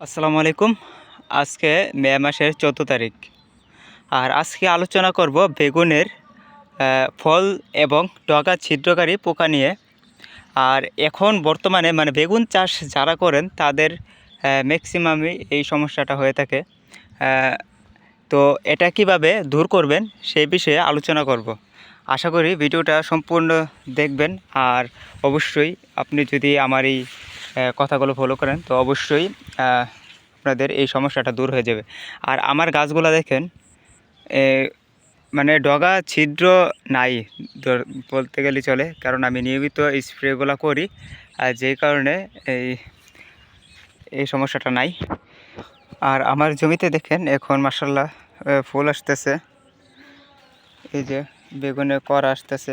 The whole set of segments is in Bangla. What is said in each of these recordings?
আসসালামু আলাইকুম। আজকে মে মাসের চোদ্দ তারিখ। আর আজকে আলোচনা করব বেগুনের ফল এবং ডগা ছিদ্রকারী পোকা নিয়ে। আর এখন বর্তমানে মানে বেগুন চাষ যারা করেন, তাদের ম্যাক্সিমামই এই সমস্যাটা হয়ে থাকে। তো এটা কীভাবে দূর করবেন সেই বিষয়ে আলোচনা করব। আশা করি ভিডিওটা সম্পূর্ণ দেখবেন। আর অবশ্যই আপনি যদি আমার এই কথাগুলো ফলো করেন, তো অবশ্যই আপনাদের এই সমস্যাটা দূর হয়ে যাবে। আর আমার গাছগুলো দেখেন মানে ডগা ছিদ্র নাই বলতে গেলে চলে, কারণ আমি নিয়মিত স্প্রেগুলো করি, আর যেই কারণে এই এই সমস্যাটা নাই। আর আমার জমিতে দেখেন, এখন মাসাল্লাহ ফুল আসতেছে, এই যে বেগুনে কর আসতেছে।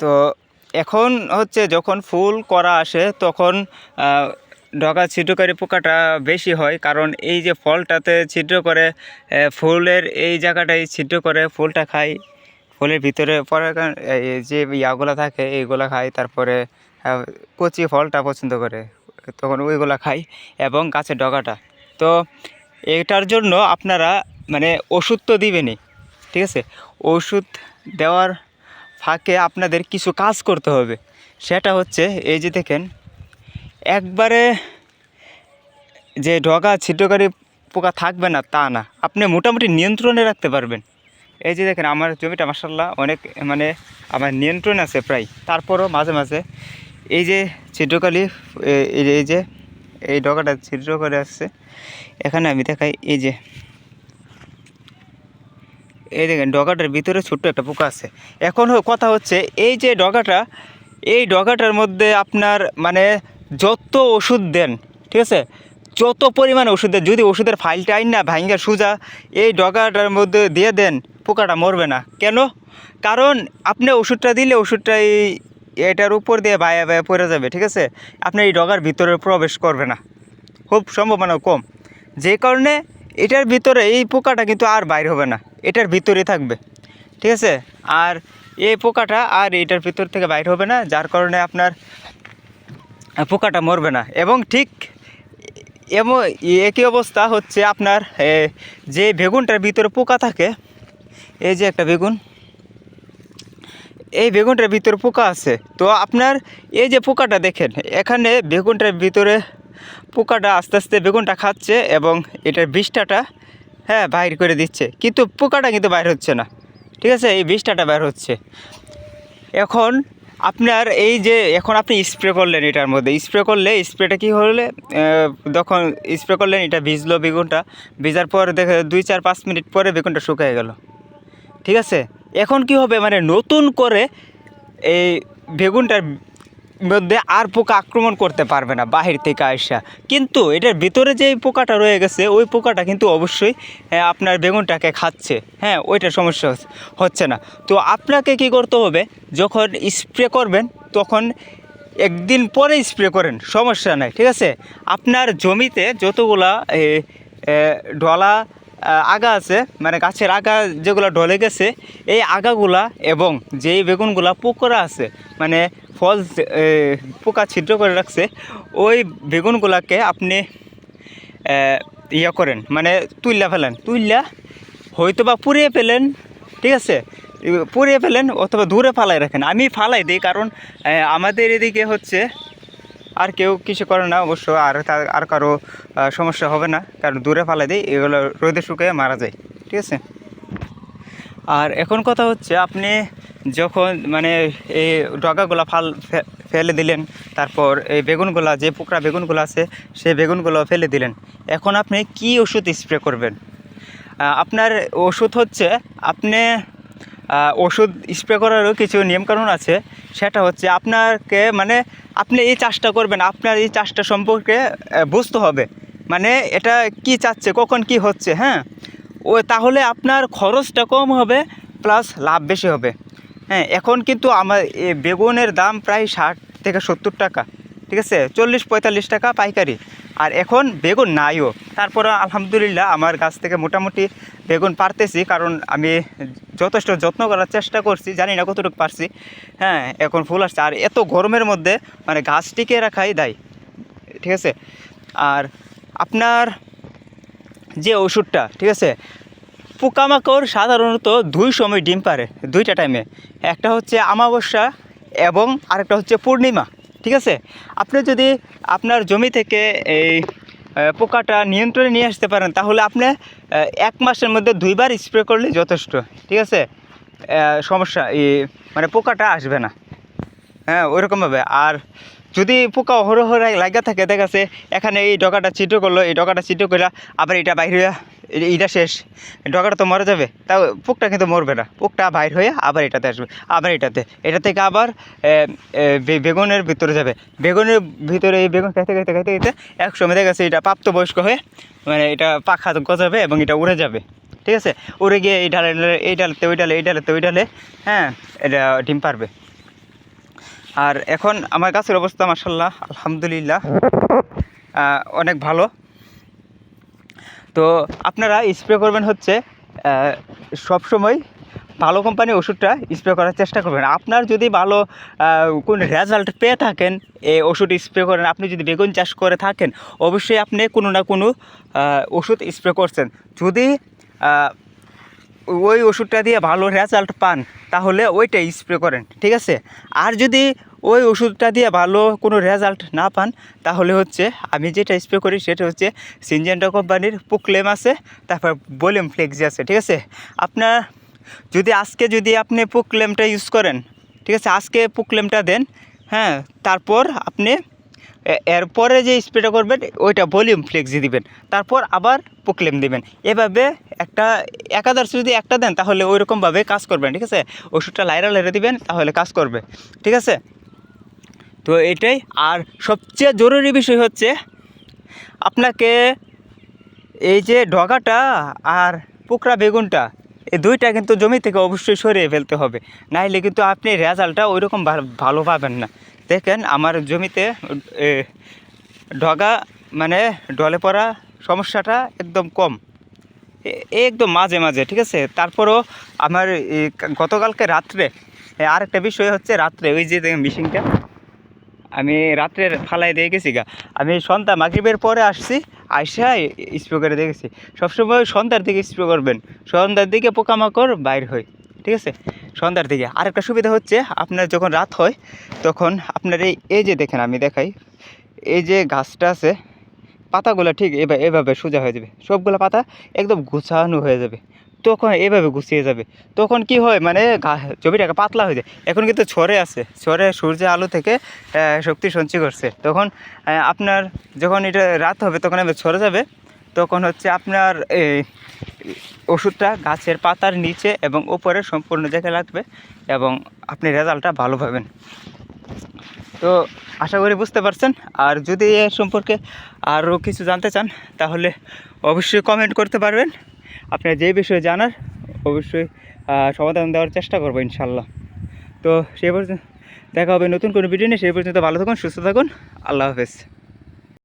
তো এখন হচ্ছে যখন ফুল করা আসে, তখন ডগা ছিদ্রকারী পোকাটা বেশি হয়। কারণ এই যে ফলটাতে ছিদ্র করে ফুলের এই জায়গাটাই ছিদ্র করে ফুলটা খায় ফুলের ভিতরে পরে যে ইয়াগুলো থাকে, এইগুলো খায় তারপরে কচি ফলটা পছন্দ করে, তখন ওইগুলো খায় এবং গাছের ডগাটা। তো এটার জন্য আপনারা মানে ওষুধ তো দিবেনই, ঠিক আছে? ওষুধ দেওয়ার ফাঁকে আপনাদের কিছু কাজ করতে হবে। সেটা হচ্ছে, এই যে দেখেন, একবারে যে ডগা, ছিদ্রকারী পোকা থাকবে না, তা না। আপনি মোটামুটি নিয়ন্ত্রণে রাখতে পারবেন। এই যে দেখেন, আমার জমিটা মাসাল্লাহ অনেক মানে আমার নিয়ন্ত্রণ আছে প্রায়। তারপরও মাঝে মাঝে এই যে ছিদ্রকালি এই যে, এই ডগাটা ছিদ্র করে আসছে। এখানে আমি দেখাই, এই যে এই দেখেন, ডগাটার ভিতরে ছোট্ট একটা পোকা আছে। এখন কথা হচ্ছে, এই যে ডগাটা, এই ডগাটার মধ্যে আপনার মানে যত ওষুধ দেন, ঠিক আছে? যত পরিমাণে ওষুধ দেন, যদি ওষুধের ফাইলটা আইন না, ভাঙ্গা সুজা, এই ডগাটার মধ্যে দিয়ে দেন, পোকাটা মরবে না। কেন? কারণ আপনি ওষুধটা দিলে ওষুধটা এই এটার উপর দিয়ে বায়া বায়া পড়ে যাবে, ঠিক আছে? আপনি এই ডগার ভিতরে প্রবেশ করবে না। খুব সম্ভাবনা কম। যে কারণে এটার ভিতরে এই পোকাটা কিন্তু আর বাইর হবে না, এটার ভিতরে থাকবে, ঠিক আছে? আর এই পোকাটা আর এটার ভিতর থেকে বাইর হবে না, যার কারণে আপনার পোকাটা মরবে না। এবং ঠিক এমন একই অবস্থা হচ্ছে আপনার যে বেগুনটার ভিতরে পোকা থাকে, এই যে একটা বেগুন, এই বেগুনটার ভিতরে পোকা আছে। তো আপনার এই যে পোকাটা দেখেন, এখানে বেগুনটার ভিতরে পোকাটা আস্তে আস্তে বেগুনটা খাচ্ছে এবং এটার বিষটাটা হ্যাঁ বাইর করে দিচ্ছে। কিন্তু পোকাটা কিন্তু বাইর হচ্ছে না। ঠিক আছে? এই বিষটাটা বাইর হচ্ছে। এখন আপনার এই যে, এখন আপনি স্প্রে করলেন এটার মধ্যে। স্প্রে করলে, স্প্রেটা কী হলে যখন স্প্রে করলেন, এটা ভিজলো বেগুনটা। ভিজার পর দেখে দুই, চার, পাঁচ মিনিট পরে বেগুনটা শুকিয়ে গেল। ঠিক আছে? এখন কি হবে? মানে নতুন করে এই বেগুনটার মধ্যে আর পোকা আক্রমণ করতে পারবে না বাহির থেকে আসা কিন্তু এটার ভিতরে যে পোকাটা রয়ে গেছে, ওই পোকাটা কিন্তু অবশ্যই আপনার বেগুনটাকে খাচ্ছে। হ্যাঁ ওইটা সমস্যা হচ্ছে- না। তো আপনাকে কি করতে হবে, যখন স্প্রে করবেন, তখন একদিন পরে স্প্রে করেন, সমস্যা নাই, ঠিক আছে? আপনার জমিতে যতগুলা ডলা আগা আছে মানে গাছের আগা যেগুলো ঢলে গেছে, এই আগাগুলা এবং যেই বেগুনগুলা পোকরা আছে মানে ফল পোকা ছিদ্র করে রাখছে, ওই বেগুনগুলাকে আপনি ইয়া করেন মানে তুইলা ফেলেন। তুইলা হয়তো বা পুড়িয়ে ফেলেন, ঠিক আছে? পুড়িয়ে ফেলেন অথবা দূরে ফালাই রাখেন। আমি ফালাই দিই, কারণ আমাদের এদিকে হচ্ছে আর কেউ কিছু করে না, অবশ্য আর তার আর কারও সমস্যা হবে না। কারণ দূরে ফালাই দিই, এগুলো রোদে শুকিয়ে মারা যায়, ঠিক আছে? আর এখন কথা হচ্ছে, আপনি যখন মানে এই ডগাগুলা ফাল ফেলে দিলেন, তারপর এই বেগুনগুলা, যে পোকরা বেগুনগুলো আছে সেই বেগুনগুলো ফেলে দিলেন, এখন আপনি কি ওষুধ স্প্রে করবেন? আপনার ওষুধ হচ্ছে, আপনি ওষুধ স্প্রে করারও কিছু নিয়মকানুন আছে, সেটা হচ্ছে আপনাকে মানে আপনি এই চাষটা করবেন, আপনার এই চাষটা সম্পর্কে বুঝতে হবে। মানে এটা কি চাচ্ছে, কখন কি হচ্ছে হ্যাঁ? ও, তাহলে আপনার খরচটা কম হবে প্লাস লাভ বেশি হবে। হ্যাঁ এখন কিন্তু আমার বেগুনের দাম প্রায় ষাট থেকে সত্তর টাকা। ঠিক আছে? চল্লিশ পঁয়তাল্লিশ টাকা পাইকারি। আর এখন বেগুন নাইও। তারপরে আলহামদুলিল্লাহ আমার গাছ থেকে মোটামুটি বেগুন পারতেছি, কারণ আমি যথেষ্ট যত্ন করার চেষ্টা করছি, জানি না কতটুকু পারছি। হ্যাঁ এখন ফুল আসছে। আর এত গরমের মধ্যে মানে গাছ টিকে রাখাই দায়। ঠিক আছে? আর আপনার যে ওষুধটা, ঠিক আছে? পোকামাকড় সাধারণত দুই সময় ডিম পারে, দুইটা টাইমে একটা হচ্ছে আমাবস্যা এবং আরেকটা হচ্ছে পূর্ণিমা। ঠিক আছে? আপনি যদি আপনার জমি থেকে এই পোকাটা নিয়ন্ত্রণে নিয়ে আসতে পারেন, তাহলে আপনি এক মাসের মধ্যে দুইবার স্প্রে করলে যথেষ্ট, ঠিক আছে? সমস্যা মানে পোকাটা আসবে না। হ্যাঁ ওইরকমভাবে। আর যদি পোকা অহরহ লাগা থাকে, দেখা যাচ্ছে এখানে এই ডগাটা চিটো করল, এই ডকাটা চিটো করে আবার এটা বাইরে এ- এইটা শেষ। ডগাটা তো মরে যাবে। তাও পোকটা কিন্তু মরবে না। পোকটা বাইর হয়ে আবার এটাতে আসবে। আবার এটাতে। এটা থেকে আবার বেগুনের ভিতরে যাবে। বেগুনের ভিতরে এই বেগুন খাইতে খাইতে খাইতে খাইতে এক সময় দেখা যাচ্ছে এটা প্রাপ্তবয়স্ক হয়ে মানে এটা পাখা গজাবে এবং এটা উড়ে যাবে। ঠিক আছে? উড়ে গিয়ে এই ডালে ডালে, এই ডালেতে, ওই ডালে, এই ডালেতে, ওই ডালে হ্যাঁ এটা ডিম পারবে। আর এখন আমার গাছের অবস্থা মাসাল্লাহ আলহামদুলিল্লাহ অনেক ভালো। তো আপনারা স্প্রে করবেন হচ্ছে সব সময় ভালো কোম্পানির ওষুধটা স্প্রে করার চেষ্টা করবেন। আপনার যদি ভালো কোন রেজাল্ট পেয়ে থাকেন, এই ওষুধ স্প্রে করেন, আপনি যদি বেগুন চাষ করে থাকেন, অবশ্যই আপনি কোনো না কোনো ওষুধ স্প্রে করছেন। যদি ওই ওষুধটা দিয়ে ভালো রেজাল্ট পান, তাহলে ওইটাই স্প্রে করেন, ঠিক আছে? আর যদি ওই ওষুধটা দিয়ে ভালো কোনো রেজাল্ট না পান, তাহলে হচ্ছে আমি যেটা স্প্রে করি সেটা হচ্ছে সিনজেন্টা কোম্পানির পুকলেম আছে, তারপর বলিউম ফ্লেক্সি আছে, ঠিক আছে? আপনার যদি আজকে যদি আপনি পুকলেমটা ইউজ করেন, ঠিক আছে? আজকে পুকলেমটা দেন হ্যাঁ তারপর আপনি এরপরে যে স্প্রেটা করবেন, ওইটা ভলিউম ফ্লেক্সি দিবেন, তারপর আবার পোকলেম দিবেন। এভাবে একটা একাদার যদি একটা দেন, তাহলে ওই রকমভাবে কাজ করবেন ঠিক আছে? ওষুধটা লাইরা লাইরা দিবেন, তাহলে কাজ করবে, ঠিক আছে? তো এটাই। আর সবচেয়ে জরুরি বিষয় হচ্ছে আপনাকে এই যে ডগাটা আর পোকরা বেগুনটা, এই দুইটা কিন্তু জমি থেকে অবশ্যই সরিয়ে ফেলতে হবে। নাইলে কিন্তু আপনি রেজাল্টটা ওইরকম ভালো পাবেন না। দেখেন আমার জমিতে ডগা মানে ডলে পড়া সমস্যাটা একদম কম। একদম মাঝে মাঝে, ঠিক আছে? তারপরও আমার গতকালকে রাত্রে আরেকটা বিষয় হচ্ছে রাত্রে, ওই যে দেখেন মিশিংটা আমি রাত্রের ফালাই দিয়ে গেছি গা। আমি সন্ধ্যা মাগরিবের পরে আসছি, আইসা স্প্রে করে দেখেছি সবসময় সন্ধ্যার দিকে স্প্রে করবেন। সন্ধ্যার দিকে পোকামাকড় বাইর হয়, ঠিক আছে? সন্ধ্যার দিকে। আরেকটা সুবিধা হচ্ছে, আপনার যখন রাত হয়, তখন আপনার এই এই যে দেখেন আমি দেখাই, এই যে গাছটা আছে, পাতাগুলো ঠিক এভাবে এভাবে সোজা হয়ে যাবে। সবগুলো পাতা একদম গুছানো হয়ে যাবে। তখন এভাবে গুছিয়ে যাবে। তখন কি হয় মানে জমিটাকে পাতলা হয়ে যায়। এখন কিন্তু ছড়ে আছে, ছড়ে সূর্যের আলো থেকে শক্তি সঞ্চয় করছে। তখন আপনার যখন এটা রাত হবে, তখন এবার ছড়ে যাবে। তখন হচ্ছে আপনার ওষুধটা গাছের পাতার নিচে এবং উপরে সম্পূর্ণ জায়গায় লাগবে এবং আপনি রেজাল্টটা ভালো পাবেন। তো আশা করি বুঝতে পারছেন। আর যদি এ সম্পর্কে আরও কিছু জানতে চান, তাহলে অবশ্যই কমেন্ট করতে পারবেন। আপনার যে বিষয়ে জানার, অবশ্যই সমাধান দেওয়ার চেষ্টা করব ইনশাল্লাহ তো সেই পর্যন্ত দেখা হবে নতুন কোনো ভিডিও নিয়ে সেই পর্যন্ত ভালো থাকুন, সুস্থ থাকুন, আল্লাহ হাফেজ।